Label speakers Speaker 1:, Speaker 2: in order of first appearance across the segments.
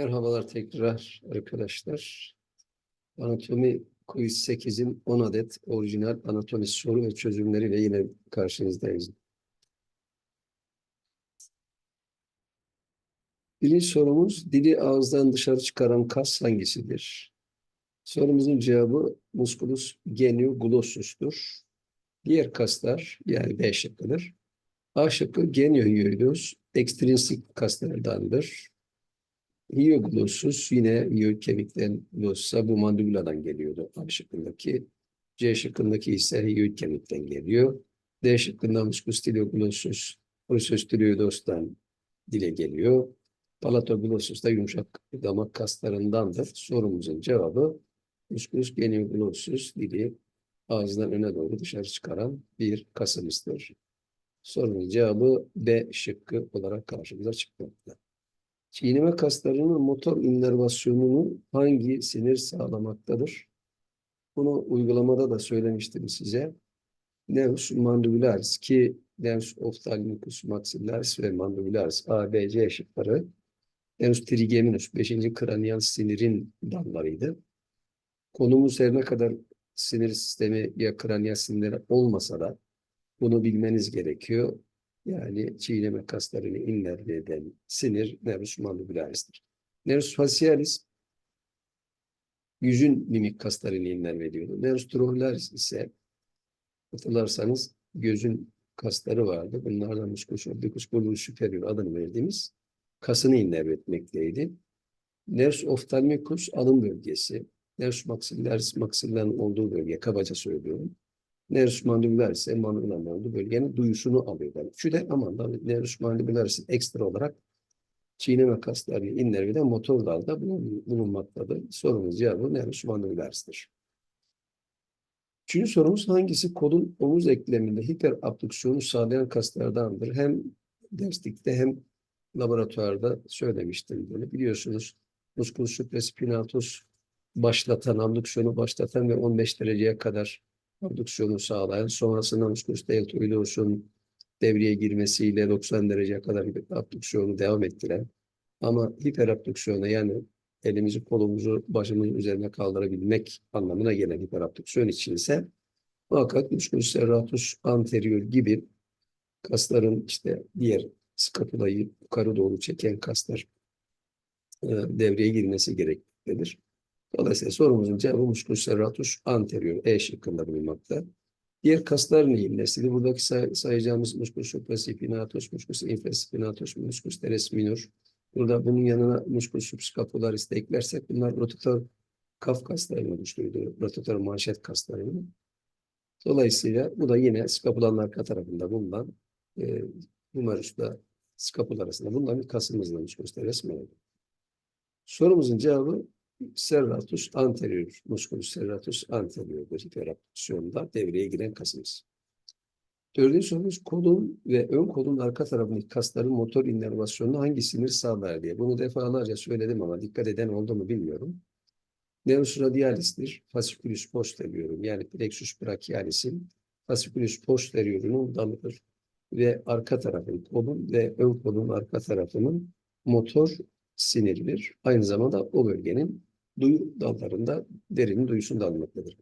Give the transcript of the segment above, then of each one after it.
Speaker 1: Merhabalar tekrar arkadaşlar. Anatomi Quiz 8'in 10 adet orijinal anatomi soru ve çözümleriyle yine karşınızdayız. Birinci sorumuz dili ağızdan dışarı çıkaran kas hangisidir? Sorumuzun cevabı musculus genioglossus'tur. Diğer kaslar yani B şıkkıdır. A şıkkı geniohyoideus ekstrinsik kaslardandır. Hyoglossus yine hyoid kemikten glossa bu mandibuladan geliyordu A şıkkındaki. C şıkkındaki ise hyoid kemikten geliyor. D şıkkında musculus stylioglossus processus stylioidos'tan dile geliyor. Palatoglossus da yumuşak damak kaslarındandır. Sorumuzun cevabı musculus genioglossus dili ağızdan öne doğru dışarı çıkaran bir kasımızdır. Sorunun cevabı B şıkkı olarak karşımıza çıkmakta. Çiğneme kaslarının motor innervasyonunu hangi sinir sağlamaktadır? Bunu uygulamada da söylemiştim size. Nervus mandibularis ki nervus ophthalmicus maxillaris ve mandibularis A, B, C şıkları nervus trigeminus 5. kraniyal sinirin dallarıydı. Konumuz her ne kadar sinir sistemi ya kraniyal sinirleri olmasa da bunu bilmeniz gerekiyor. Yani çiğneme kaslarını innerve eden sinir nervus mandibularis'tir. Nervus facialis yüzün mimik kaslarını innerve ediyordu. Nervus trochlearis ise hatırlarsanız gözün kasları vardı. Bunlardan musculus obliquus bulbus superior adını verdiğimiz kasını innerve etmekteydi. Nervus ophthalmicus alın bölgesi. Nervus maxillaris maxillerin olduğu bölge kabaca söylüyorum. Nervus mandibularis mandibulanın olduğu bölgenin duyusunu alıyor. Yani şu de aman nervus mandibularis'in ekstra olarak çiğneme kasları innerviden motor dalda bulun, bulunmaktadır. Sorumuz cevabı nervus mandibularis'tir. Üçüncü sorumuz hangisi kolun omuz ekleminde hiperabduksiyonu sağlayan kaslardandır? Hem derslikte hem laboratuvarda söylemiştim bunu. Biliyorsunuz musculus supraspinatus başlatan, abduksiyonu başlatan ve 15 dereceye kadar abduksiyonu sağlayan, sonrasında musculus deltoideus'un devreye girmesiyle 90 dereceye kadar abduksiyonu devam ettiren ama hiperabduksiyona yani elimizi kolumuzu başımızın üzerine kaldırabilmek anlamına gelen hiperabduksiyon için ise muhakkak musculus serratus anterior gibi kasların işte diğer skapulayı yukarı doğru çeken kaslar e, devreye girmesi gereklidir. Dolayısıyla sorumuzun cevabı musculus serratus anterior E şıkkında bulunmakta. Diğer kaslar neyin nesili? Buradaki say sayacağımız musculus supraspinatus, musculus infraspinatus, musculus teres minor. Burada bunun yanına musculus subscapularis de eklersek bunlar rotator kaf kaslarını oluşturuyor. Rotator manşet kaslarını. Dolayısıyla bu da yine skapulanın arka tarafında bulunan e, humerusla skapula arasında bulunan bir kasımızla musculus teres minor. Sorumuzun cevabı serratus anterior, musculus serratus anterior'dur. Hiperabduksiyonda devreye giren kasımız. Dördüncü sorumuz kolun ve ön kolun arka tarafındaki kasların motor innervasyonunu hangi sinir sağlar diye. Bunu defalarca söyledim ama dikkat eden oldu mu bilmiyorum. Nervus radialis'tir. Fasciculus posterior'un yani plexus brachialis'in fasciculus posterior'unun dalıdır. Ve arka tarafın kolun ve ön kolun arka tarafının motor siniridir. Aynı zamanda o bölgenin duyu dallarında derinin duyusunu da almaktadır.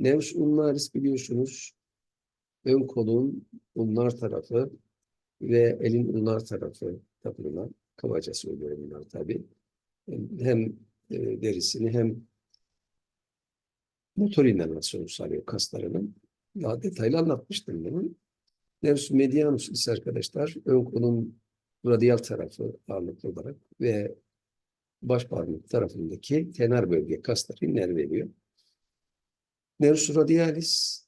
Speaker 1: Nervus ulnaris biliyorsunuz ön kolun ulnar tarafı ve elin ulnar tarafı tapınılan kabaca söylüyorum bunlar tabi. Hem e, derisini hem motor inervasyonu sağlıyor kaslarının. Daha detaylı anlatmıştım bunu. Nervus medianus ise arkadaşlar ön kolun radyal tarafı ağırlıklı olarak ve baş parmak tarafındaki kenar bölge kasları innerve ediyor. Nervus radialis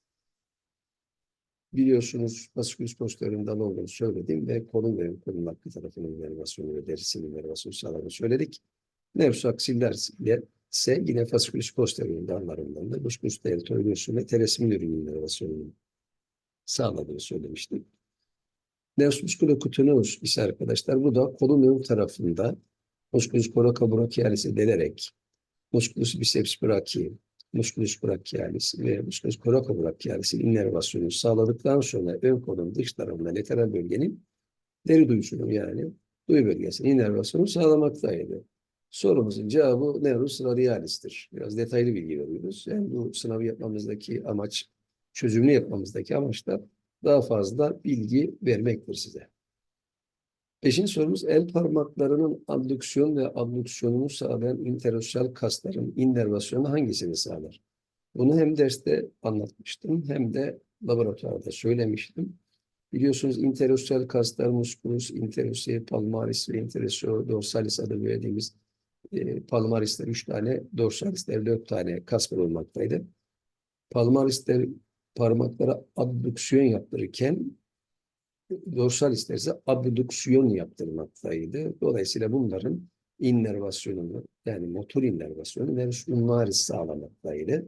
Speaker 1: biliyorsunuz fasciculus posterior'un dalı olduğunu söyledim ve kolun ve kolun arka tarafının inervasyonu ve derisinin inervasyonu sağladığını söyledik. Nervus ile ise yine fasciculus posterior'un dallarından da musculus deltoideus'un ve teres minor'un inervasyonunu sağladığını söylemiştik. Nervus musculocuteus ise arkadaşlar bu da kolun ön tarafında musculus coraca brachialis'e delerek musculus biceps brachii, musculus brachialis ve musculus coraca brachialis'in innervasyonunu sağladıktan sonra ön kolun dış tarafında lateral bölgenin deri duyusunu yani duyu bölgesinin innervasyonunu sağlamaktaydı. Sorumuzun cevabı nervus radialis'tir. Biraz detaylı bilgi veriyoruz. Yani bu sınavı yapmamızdaki amaç, çözümünü yapmamızdaki amaç da daha fazla bilgi vermektir size. Beşinci sorumuz el parmaklarının abdüksiyon ve abdüksiyonunu sağlayan interosyal kasların innervasyonu hangisini sağlar? Bunu hem derste anlatmıştım hem de laboratuvarda söylemiştim. Biliyorsunuz interosyal kaslar musculus, interosyal palmaris ve interosyal dorsalis adı verdiğimiz e, palmarisler üç tane, dorsalisler dört tane kas bulunmaktaydı. Palmarisler parmaklara abdüksiyon yaptırırken dorsalisler ise abdüksiyon yaptırmaktaydı. Dolayısıyla bunların innervasyonunu yani motor innervasyonu nervus ulnaris sağlamaktaydı.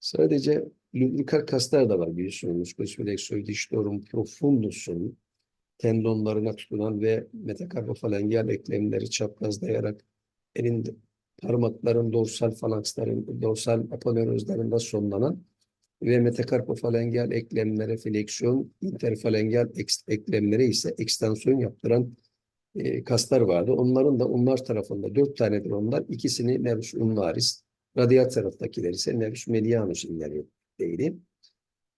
Speaker 1: Sadece lubrikal kaslar da var biliyorsunuz. Musculus flexoid dişlorum profundus'un tendonlarına tutunan ve metakarpofalangeal eklemleri çaprazlayarak elin parmakların dorsal falanksların, dorsal aponeurozlarında sonlanan ve metakarpofalangeal eklemlere fleksiyon, interfalangeal eks- eklemlere ise ekstansiyon yaptıran e, kaslar vardı. Onların da onlar tarafında dört tanedir onlar. İkisini nervus ulnaris, radyal taraftakiler ise nervus medianus innerveydi.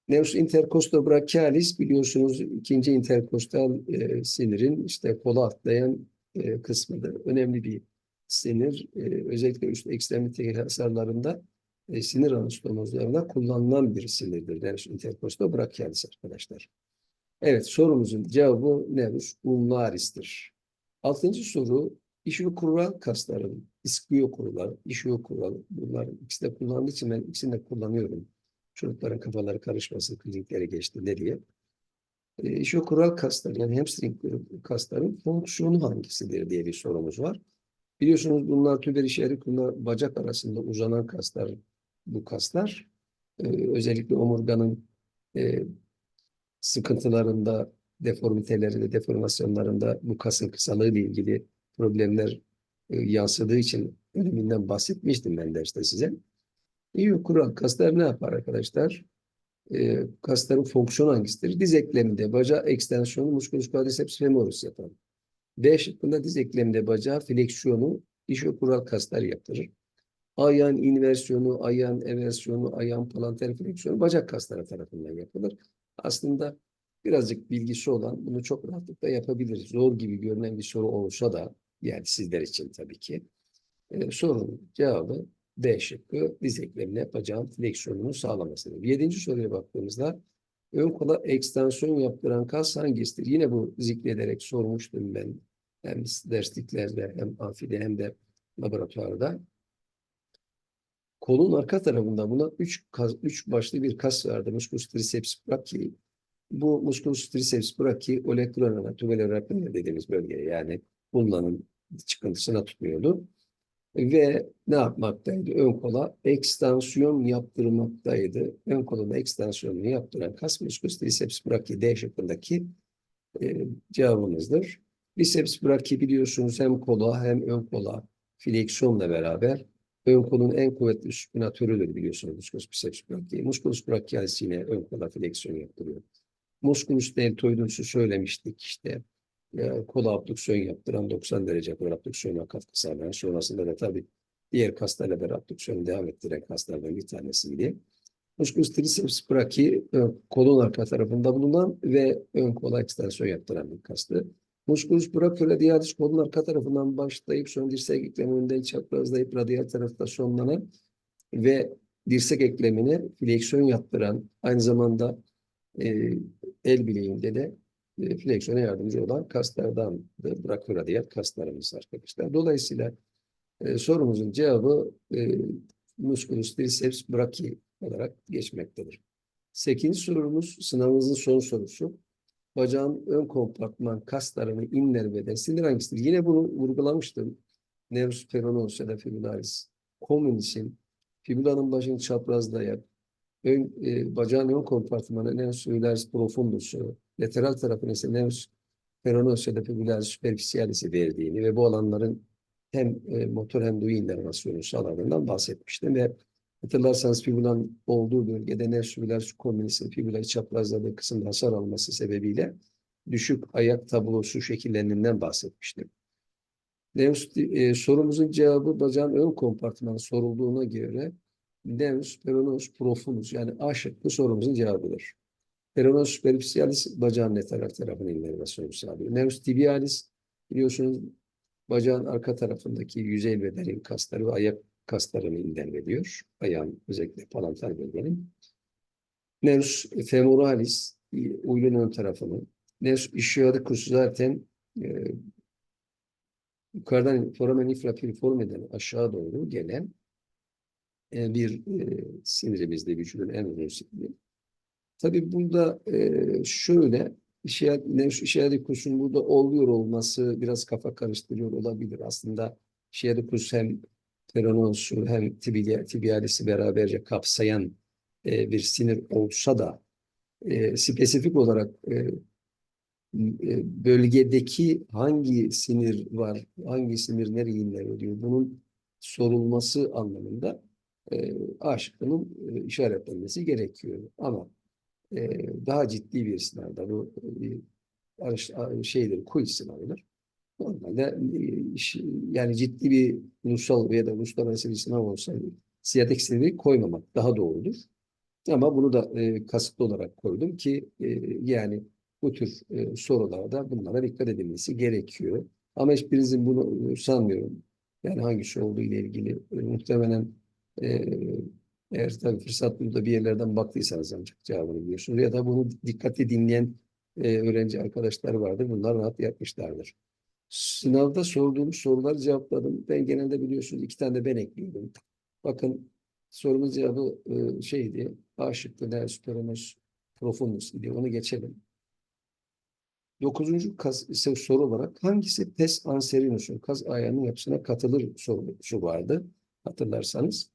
Speaker 1: Nervus intercostobrachialis biliyorsunuz ikinci interkostal e, sinirin işte kola atlayan e, kısmıdır. Önemli bir sinir. E, özellikle üst ekstremiteli hasarlarında e, sinir anastomozlarında kullanılan bir sinirdir. Nervus intercostobrachialis arkadaşlar. Evet sorumuzun cevabı nervus ulnaris'tir. Altıncı soru işiokural kasların, iskiokural, işiokural bunlar ikisi de kullandığı için ben ikisini de kullanıyorum. Çocukların kafaları karışmasın, kliniklere geçtiğinde diye. E, işiokural kaslar yani hamstring kasların fonksiyonu hangisidir diye bir sorumuz var. Biliyorsunuz bunlar tüber işaret, bunlar bacak arasında uzanan kaslar, bu kaslar. Ee, özellikle omurganın e, sıkıntılarında, deformitelerinde, deformasyonlarında bu kasın kısalığı ile ilgili problemler e, yansıdığı için öneminden bahsetmiştim ben derste size. İyi kural kaslar ne yapar arkadaşlar? E, kasların fonksiyonu hangisidir? Diz ekleminde bacağı ekstansiyonu musculus quadriceps femoris yapar. D şıkkında diz ekleminde bacağı fleksiyonu işokural kaslar yaptırır. Ayağın inversiyonu, ayağın eversiyonu, ayağın planter fleksiyonu bacak kasları tarafından yapılır. Aslında birazcık bilgisi olan bunu çok rahatlıkla yapabilir. Zor gibi görünen bir soru olsa da yani sizler için tabii ki e, sorunun cevabı D şıkkı diz eklemine bacağın fleksiyonunu sağlamasıdır. Yedinci soruya baktığımızda ön kola ekstansiyon yaptıran kas hangisidir? Yine bu zikrederek sormuştum ben hem dersliklerde hem amfide hem de laboratuvarda. Kolun arka tarafında buna üç, kas, üç başlı bir kas vardı. Musculus triceps brachii. Bu musculus triceps brachii olecranana, tuberoraplana dediğimiz bölgeye yani bunların çıkıntısına tutuyordu. Ve ne yapmaktaydı? Ön kola ekstansiyon yaptırmaktaydı. Ön kolun ekstansiyonunu yaptıran kas musculus triceps brachii D şıkkındaki e, cevabımızdır. Biceps brachii biliyorsunuz hem kola hem ön kola fleksiyonla beraber ön kolun en kuvvetli süpinatörüdür biliyorsunuz musculus biceps brachii. Musculus brachialis yine ön kola fleksiyon yaptırıyor. Musculus deltoidus'u söylemiştik işte. E, kola abdüksiyon yaptıran 90 derece kol abdüksiyona katkı sağlayan sonrasında da tabii diğer kaslarla beraber abdüksiyonu devam ettiren kaslardan bir tanesiydi. Musculus triceps brachii e, kolun arka tarafında bulunan ve ön kola ekstansiyon yaptıran bir kastı. Musculus brachioradialis kolun arka tarafından başlayıp sonra dirsek ekleminden çaprazlayıp radyal tarafta sonlanan ve dirsek eklemine fleksiyon yaptıran aynı zamanda e, el bileğinde de e, fleksiyona yardımcı olan kaslardandır. Brachioradial kaslarımız arkadaşlar. Dolayısıyla e, sorumuzun cevabı e, musculus triceps brachii olarak geçmektedir. Sekizinci sorumuz sınavımızın son sorusu bacağın ön kompartman kaslarını innerveden sinir hangisidir? Yine bunu vurgulamıştım. Nervus peroneus ya da fibularis communis'in fibulanın başını çaprazlayan ön, e, bacağın ön kompartmanı nervus fibularis profundus'u lateral tarafına ise nervus peroneus ya da fibularis superficialis'i verdiğini ve bu alanların hem e, motor hem duyu innervasyonu sağladığından bahsetmiştim ve Hatırlarsanız fibulan olduğu bölgede nervus fibularis communis'in fibulayı çaprazladığı kısımda hasar alması sebebiyle düşük ayak tablosu şekillerinden bahsetmiştim. Nevus, e, sorumuzun cevabı bacağın ön kompartmanı sorulduğuna göre Nevus peroneus profundus yani A şıkkı sorumuzun cevabıdır. Peroneus superficialis bacağın lateral tarafının inervasyonu sağlıyor. Nevus tibialis biliyorsunuz bacağın arka tarafındaki yüzey ve derin kasları ve ayak kaslarını ilerliyor. Ayağın özellikle palantar bölgenin. Nervus femoralis uylun ön tarafını. Nervus ischiadicus zaten e, yukarıdan foramen infra piriformeden aşağı doğru gelen e, bir e, sinirimizde vücudun en uzun siniri. Tabii burada e, şöyle işaret, Nervus ischiadicus'un burada oluyor olması biraz kafa karıştırıyor olabilir. Aslında ischiadicus hem peronosu hem tibial, tibialisi beraberce kapsayan e, bir sinir olsa da e, spesifik olarak e, e, bölgedeki hangi sinir var, hangi sinir nereye ilerliyor bunun sorulması anlamında e, A şıkkının e, işaretlenmesi gerekiyor. Ama e, daha ciddi bir sınavda bu e, şeydir, quiz sınavıdır. Normalde e, yani ciddi bir ulusal veya da uluslararası bir sınav olsa siyatik sınavı koymamak daha doğrudur. Ama bunu da e, kasıtlı olarak koydum ki e, yani bu tür e, sorularda bunlara dikkat edilmesi gerekiyor. Ama hiçbirinizin bunu e, sanmıyorum. Yani hangisi olduğu ile ilgili e, muhtemelen e, eğer tabii fırsat bulup bir yerlerden baktıysanız ancak cevabını biliyorsunuz. Ya da bunu dikkatli dinleyen e, öğrenci arkadaşlar vardır. Bunlar rahat yapmışlardır. Sınavda sorduğum soruları cevapladım. Ben genelde biliyorsunuz iki tane de ben ekliyordum. Bakın sorumuz cevabı e, şeydi. A şıkkı peroneus profundus idi. Onu geçelim. Dokuzuncu kas, soru olarak hangisi pes anserinus'un kas ayağının yapısına katılır sorusu vardı. Hatırlarsanız.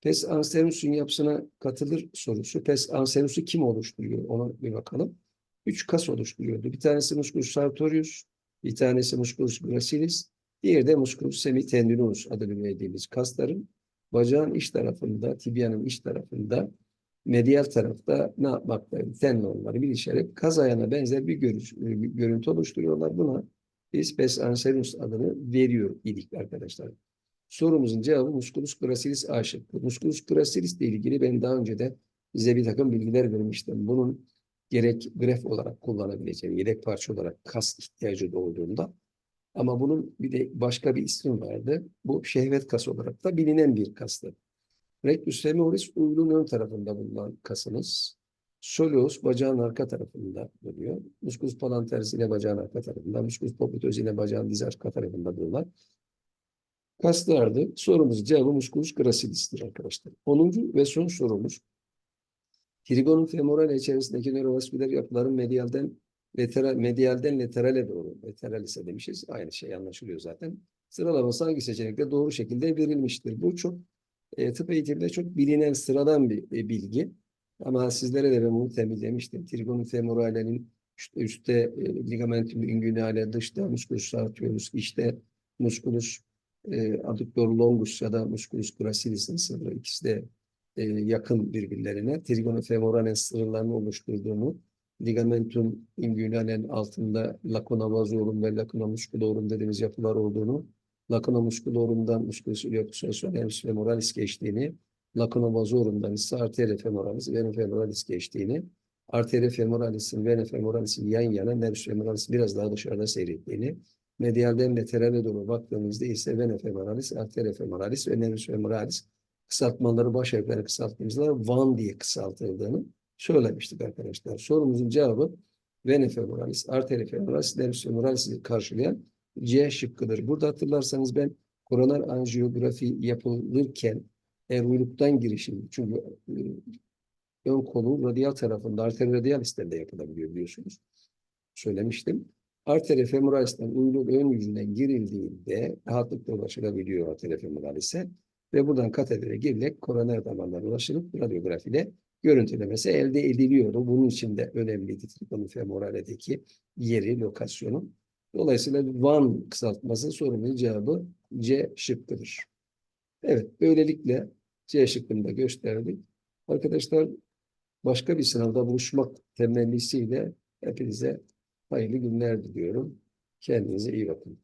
Speaker 1: Pes anserinus'un yapısına katılır sorusu. Pes anserinus'u kim oluşturuyor? Ona bir bakalım. Üç kas oluşturuyordu. Bir tanesi musculus sartorius, bir tanesi musculus gracilis, diğeri de musculus semitendinus adını verdiğimiz kasların bacağın iç tarafında, tibyanın iç tarafında, medial tarafta ne yapmakta? Tendonları birleşerek kaz ayağına benzer bir, görüş, bir görüntü oluşturuyorlar. Buna biz pes anserinus adını veriyor idik arkadaşlar. Sorumuzun cevabı musculus gracilis A. Musculus gracilis ile ilgili ben daha önce de size bir takım bilgiler vermiştim. Bunun gerek gref olarak kullanabileceğim, yedek parça olarak kas ihtiyacı doğduğunda ama bunun bir de başka bir ismi vardı. Bu şehvet kası olarak da bilinen bir kastı. Rectus femoris uylun ön tarafında bulunan kasınız. Soleus bacağın arka tarafında bulunuyor. Musculus palantaris ile bacağın arka tarafında. Musculus popliteus ile bacağın diz arka tarafında bulunan kaslardı. Sorumuz cevabı musculus gracilis'tir arkadaşlar. 10. ve son sorumuz. Trigonum femoral içerisindeki nörovasküler yapıların medialden lateral, medialden laterale doğru. Lateral ise demişiz. Aynı şey anlaşılıyor zaten. Sıralaması hangi seçenekte doğru şekilde verilmiştir? Bu çok e, tıp eğitiminde çok bilinen sıradan bir e, bilgi. Ama sizlere de ben bunu tembihlemiştim. Trigonum femoralenin üstte, üstte e, ligamentum inguinale, dışta musculus sartorius, işte musculus e, adductor longus ya da musculus gracilis'in sınırı ikisi de e, yakın birbirlerine. Trigonum femoralenin sınırlarını oluşturduğunu, ligamentum inguinale'nin altında lacuna vasorum ve lacuna musculorum dediğimiz yapılar olduğunu, lacuna musculorum'dan musculus iliopsoas nervus femoralis geçtiğini, lacuna vasorum'dan ise arteria femoralis, vena femoralis geçtiğini, arteria femoralis'in, vena femoralis'in yan yana, nervus femoralis biraz daha dışarıda seyrettiğini, medialden laterale doğru baktığımızda ise vena femoralis, arteria femoralis ve nervus femoralis kısaltmaları baş harfleri kısalttığımızda Van diye kısaltıldığını söylemiştik arkadaşlar. Sorumuzun cevabı vena femoralis, arteria femoralis, nervus femoralis'i karşılayan C şıkkıdır. Burada hatırlarsanız ben koroner anjiyografi yapılırken eğer girişim çünkü e, ön kolun radyal tarafında arteri radialis'ten de yapılabiliyor biliyorsunuz. Söylemiştim. Arteri femoralis'ten uyluk ön yüzünden girildiğinde rahatlıkla ulaşılabiliyor arteri femoralis'e ve buradan katedere girilerek koroner damarlara ulaşılıp radyografide görüntülemesi elde ediliyordu. Bunun için de önemliydi trikonum femorale'deki yeri, lokasyonu. Dolayısıyla Van kısaltması sorunun cevabı C şıkkıdır. Evet, böylelikle C şıkkını da gösterdik. Arkadaşlar başka bir sınavda buluşmak temennisiyle hepinize hayırlı günler diliyorum. Kendinize iyi bakın.